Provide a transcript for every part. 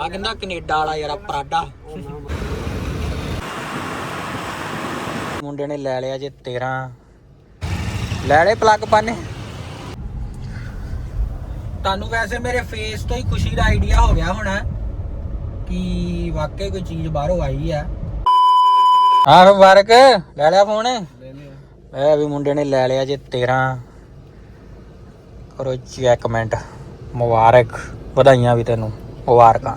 ਆ ਕਹਿੰਦਾ ਕੈਨੇਡਾ ਵਾਲਾ ਯਾਰ ਪਰਾਡਾ। ਮੁੰਡੇ ਨੇ ਲੈ ਲਿਆ ਜੇ 13 ਲੈ ਲੈ ਪਲੱਗ ਪਾਣੇ ਤੁਹਾਨੂੰ ਵੈਸੇ ਮੇਰੇ ਫੇਸ ਤੋਂ ਹੀ ਖੁਸ਼ੀ ਦਾ ਆਈਡੀਆ ਹੋ ਗਿਆ ਹੋਣਾ ਕਿ ਵਾਕਈ ਕੋਈ ਚੀਜ਼ ਬਾਹਰੋਂ ਆਈ ਆ। ਹਾਂ ਮੁਬਾਰਕ ਲੈ ਲਿਆ ਫੋਨ ਲੈ ਲਿਆ। ਇਹ ਵੀ ਮੁੰਡੇ ਨੇ ਲੈ ਲਿਆ ਜੇ 13 ਕਰੋ ਚੈੱਕ ਕਮੈਂਟ ਮੁਬਾਰਕ ਵਧਾਈਆਂ ਵੀ ਤੈਨੂੰ। ਮੁਬਾਰਕਾਂ।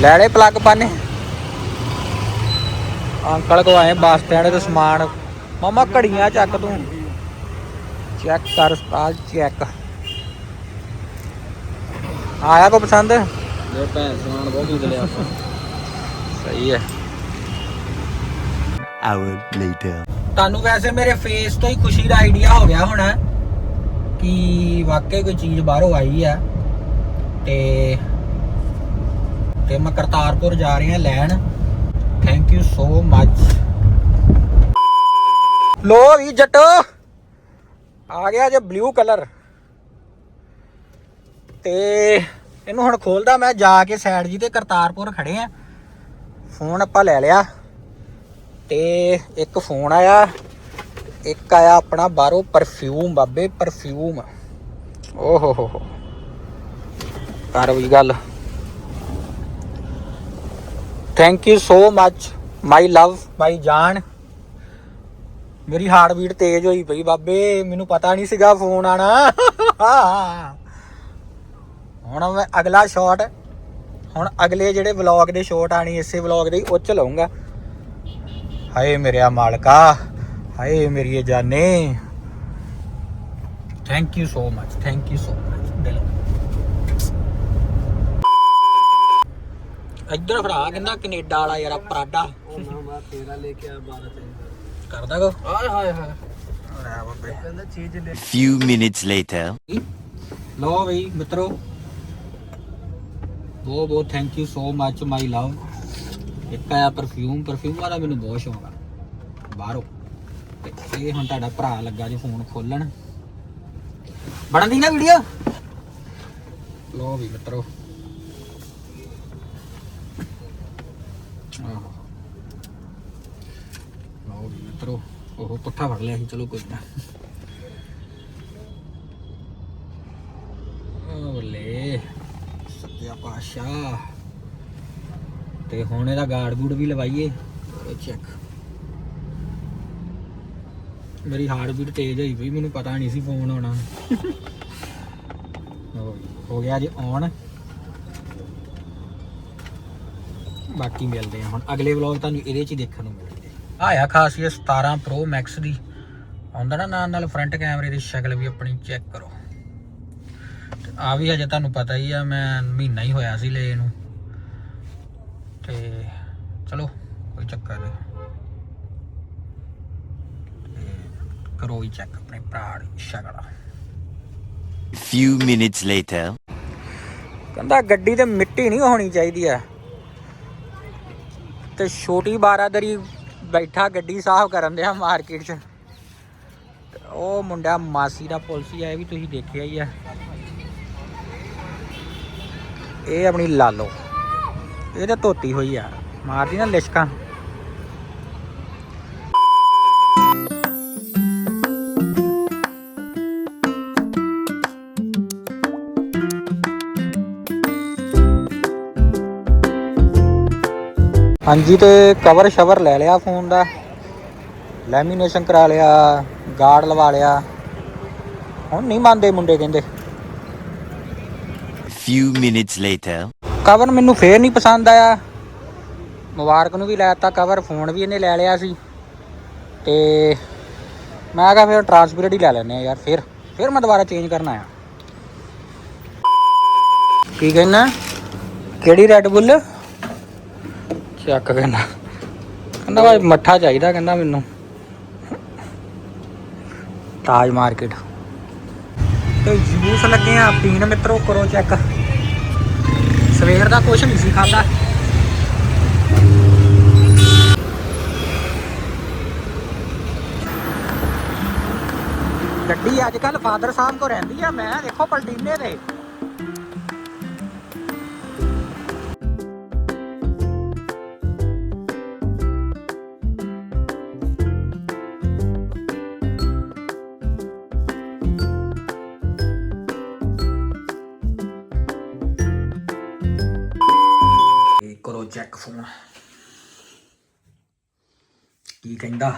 ਲੈ ਲੈ ਪਲੱਗ ਪਾਣੇ ਅੰਕਲ ਕੋ ਆਏ ਬੱਸ ਸਟੈਂਡ ਤੇ ਸਮਾਨ। ਮਮਾ ਘੜੀਆਂ ਚੱਕ ਤੂੰ। ਚੈੱਕ ਕਰ ਸਪਾਲ ਚੈੱਕ। ਆਇਆ ਕੋ ਪਸੰਦ? ਇਹ ਭੈਣ ਸਮਾਨ ਬਹੁਤ ਖਰੀਦ ਲਿਆ ਆਪਾਂ। ਸਹੀ ਹੈ। Hour later. ਤੁਹਾਨੂੰ ਵੈਸੇ ਮੇਰੇ ਫੇਸ ਤੋਂ ਹੀ ਖੁਸ਼ੀ ਦਾ ਆਈਡੀਆ ਹੋ ਗਿਆ ਹੋਣਾ ਕਿ ਵਾਕਈ ਕੋਈ ਚੀਜ਼ ਬਾਹਰੋਂ ਆਈ ਆ ਤੇ ਤੇ ਮੈਂ ਕਰਤਾਰਪੁਰ ਜਾ ਰਿਹਾ ਲੈਣ। ਥੈਂਕ ਯੂ ਸੋ ਮੱਚ ਲੋ ਵੀ ਜੱਟ, ਆ ਗਿਆ ਜੇ ਬਲੂ ਕਲਰ ਤੇ ਇਹਨੂੰ ਹੁਣ ਖੋਲਦਾ ਮੈਂ, ਜਾ ਕੇ ਸਾਈਡ ਜੀ ਤੇ ਕਰਤਾਰਪੁਰ ਖੜੇ ਆ। ਫੋਨ ਆਪਾਂ ਲੈ ਲਿਆ। ਤੇ ਇੱਕ ਫੋਨ ਆਇਆ, ਇੱਕ ਆਇਆ ਆਪਣਾ ਬਾਹਰੋਂ ਪਰਫਿਊਮ ਬਾਬੇ ਪਰਫਿਊਮ ਓ ਹੋ ਹੋ। ਹੋ ਕਰ ਵੀ ਗੱਲ। Thank you so much my love my ਜਾਨ। ਮੇਰੀ ਹਾਰਟ ਬੀਟ ਤੇਜ਼ ਹੋਈ ਪਈ ਬਾਬੇ, ਮੈਨੂੰ ਪਤਾ ਨਹੀਂ ਸੀਗਾ ਫੋਨ ਆਣਾ ਹੁਣ ਮੈਂ ਅਗਲਾ ਸ਼ਾਟ ਹੁਣ ਅਗਲੇ ਜਿਹੜੇ ਵਲੌਗ ਦੇ ਸ਼ਾਟ ਆਣੀ ਇਸੇ ਵਲੌਗ ਦੇ ਉਹ ਚ ਲਾਉਂਗਾ ਹਾਏ ਮੇਰਿਆ ਮਾਲਕਾ ਹਾਏ ਮੇਰੀ ਜਾਨੇ। Thank you so much thank you so much ਦਿਲੋਂ। ਇੱਧਰ ਫੜਾ ਕਹਿੰਦਾ ਕੈਨੇਡਾ ਵਾਲਾ ਯਾਰ ਪਰਾਡਾ ਉਹ ਨਾ ਮੈਂ 13 ਲੈ ਕੇ ਆ 12 ਚਾਹੀਦਾ ਕਰਦਾ ਕੋ ਆਏ ਹਾਏ ਹਾਏ। ਲੈ ਬਾਬੇ। ਕਹਿੰਦਾ ਚੀਜ਼ ਲੈ Few minutes later. ਲੋ ਬਈ ਮਿੱਤਰੋ। ਬਹੁਤ ਬਹੁਤ thank you so much my love ਇੱਕ ਆਇਆ ਪਰਫਿਊਮ ਪਰਫਿਊਮ ਵਾਲਾ ਮੈਨੂੰ ਬਹੁਤ ਸ਼ੌਂਕ ਆ। ਬਾਹਰੋਂ। ਤੇ ਇਹ ਹੁਣ ਤੁਹਾਡਾ ਭਰਾ ਲੱਗਾ ਜੀ ਫੋਨ ਖੋਲਣ। ਬਣਨ ਦੀ ਨਾ ਵੀਡੀਓ ਲੋ ਵੀ ਮਿੱਤਰੋ। ਲੋ ਵੀ ਮਿੱਤਰੋ, ਉਹ ਪੁੱਠਾ ਫੜ ਲਿਆ ਸੀ, ਚਲੋ ਕੋਈ ਨਾ। ਓਲੇ ਸੱਤਿਆ ਪਾਸ਼ਾ ਤੇ ਹੁਣ ਇਹਦਾ ਗਾਰਡ ਗੂਡ ਵੀ ਲਵਾਈਏ। ਚੈੱਕ ਮੇਰੀ ਹਾਰਟ ਬੀਟ ਤੇਜ਼ ਹੋਈ ਪਈ, ਮੈਨੂੰ ਪਤਾ ਨਹੀਂ ਸੀ ਫੋਨ ਆਉਣਾ। ਹੋ ਗਿਆ ਜੀ ਔਨ ਬਾਕੀ ਮਿਲਦੇ ਆ ਹੁਣ। ਅਗਲੇ ਵਲੌਗ ਤੁਹਾਨੂੰ ਇਹਦੇ ਚ ਹੀ ਦੇਖਣ ਨੂੰ ਮਿਲਣਗੇ। ਆਇਆ ਖਾਸ ਇਹ 17 ਪ੍ਰੋ ਮੈਕਸ ਦੀ। ਆਉਂਦਾ ਨਾ ਨਾਲ ਨਾਲ ਫਰੰਟ ਕੈਮਰੇ ਦੀ ਸ਼ਕਲ ਵੀ ਆਪਣੀ ਚੈੱਕ ਕਰੋ। ਆ ਵੀ ਹਜੇ ਤੁਹਾਨੂੰ ਪਤਾ ਹੀ ਆ, ਮੈਂ ਮਹੀਨਾ ਹੀ ਹੋਇਆ ਸੀ ਲੈ ਇਹਨੂੰ ਤੇ ਚਲੋ ਕੋਈ ਚੱਕਰ ਨਹੀਂ। ਕਰੋ ਹੀ ਚੈੱਕ ਆਪਣੇ ਭਰਾ ਦੀ ਸ਼ਕਲ Few minutes later. ਕਹਿੰਦਾ ਗੱਡੀ ਤੇ ਮਿੱਟੀ ਨਹੀਂ ਹੋਣੀ ਚਾਹੀਦੀ ਆ। ਤੇ ਛੋਟੀ ਬਾਰਾਦਰੀ ਬੈਠਾ ਗੱਡੀ ਸਾਫ਼ ਕਰਨ ਦਿਆ ਮਾਰਕੀਟ 'ਚ। ਉਹ ਮੁੰਡਾ ਮਾਸੀ ਦਾ ਪੁਲਸੀ ਆਇਆ ਵੀ ਤੁਸੀਂ ਦੇਖਿਆ ਹੀ ਆ। ਇਹ ਆਪਣੀ ਲਾਲੋ। ਇਹ ਤਾਂ ਧੋਤੀ ਹੋਈ ਆ। ਮਾਰਦੀ ਨਾ ਲਿਸ਼ਕਾਂ। ਹਾਂਜੀ ਤੇ ਕਵਰ ਸ਼ਵਰ ਲੈ ਲਿਆ ਫੋਨ ਦਾ। ਲੈਮੀਨੇਸ਼ਨ ਕਰਾ ਲਿਆ ਗਾਰਡ ਲਵਾ ਲਿਆ। ਹੁਣ ਨਹੀਂ ਮੰਨਦੇ ਮੁੰਡੇ ਕਹਿੰਦੇ। Few minutes later. ਕਵਰ ਮੈਨੂੰ ਫੇਰ ਨਹੀਂ ਪਸੰਦ ਆਇਆ। ਮੁਬਾਰਕ ਨੂੰ ਵੀ ਲੈਤਾ ਕਵਰ ਫੋਨ ਵੀ ਇਹਨੇ ਲੈ ਲਿਆ ਸੀ। ਤੇ ਮੈਂ ਕਿਹਾ ਫਿਰ ਟ੍ਰਾਂਸਪੇਰੈਂਟ ਹੀ ਲੈ ਲੈਨੇ ਆ ਯਾਰ, ਫਿਰ ਫਿਰ ਮੈਂ ਦੁਬਾਰਾ ਚੇਂਜ ਕਰਨਾ ਆ ਕੀ ਕਹਿਣਾ ਕਿਹੜੀ ਰੈਡ ਬੁੱਲ ਚੱਕ ਕਹਿੰਦਾ। ਕਹਿੰਦਾ ਭਾਈ ਮੱਠਾ ਚਾਹੀਦਾ ਕਹਿੰਦਾ ਮੈਨੂੰ। ਤਾਜ ਮਾਰਕੀਟ। ਤੇ ਜੂਸ ਲੱਗੇ ਆ ਪੀਣ ਮਿੱਤਰੋ, ਕਰੋ ਚੈੱਕ ਸਵੇਰ ਦਾ ਕੁਛ ਨਹੀਂ ਸੀ ਖਾਦਾ ਗੱਡੀ ਅੱਜ ਕੱਲ ਫਾਦਰ ਸਾਹਿਬ ਕੋ ਰਹਿੰਦੀ ਆ, ਮੈਂ ਦੇਖੋ ਪਲਟੀਨੇ ਤੇ ਕਰੋ ਚੈੱਕ ਫੋਨ ਕੀ ਕਹਿੰਦਾ?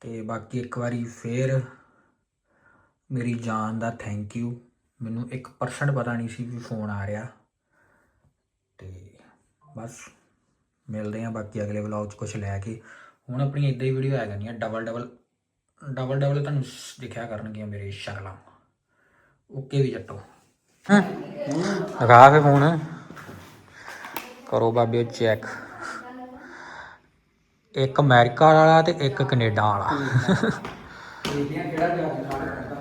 ਤੇ ਬਾਕੀ ਇੱਕ ਵਾਰੀ ਫੇਰ ਮੇਰੀ ਜਾਨ ਦਾ ਥੈਂਕ ਯੂ ਮੈਨੂੰ 1% ਪਤਾ ਨਹੀਂ ਸੀ ਵੀ ਫੋਨ ਆ ਰਿਹਾ। ਤੇ ਬਸ ਮਿਲਦੇ ਆ ਬਾਕੀ ਅਗਲੇ ਵਲੌਗ 'ਚ ਕੁਝ ਲੈ ਕੇ। ਹੁਣ ਆਪਣੀ ਇਦਾਂ ਹੀ ਵੀਡੀਓ ਆ ਜਾਣੀਆਂ ਡਬਲ ਡਬਲ ਡਬਲ ਡਬਲ ਤੁਹਾਨੂੰ ਦਿਖਿਆ ਕਰਨਗੀਆਂ ਮੇਰੇ ਸ਼ਕਲਾਂ ਓਕੇ ਵੀ ਜੱਟੋ। ਲਗਾ ਫੇ ਫੋਨ ਕਰੋ ਬਾਬੇ ਚੈੱਕ ਇੱਕ ਅਮਰੀਕਾ ਵਾਲਾ ਤੇ ਇੱਕ ਕੈਨੇਡਾ ਵਾਲਾ। ਕਿਹੜਾ ਜਵਾਬ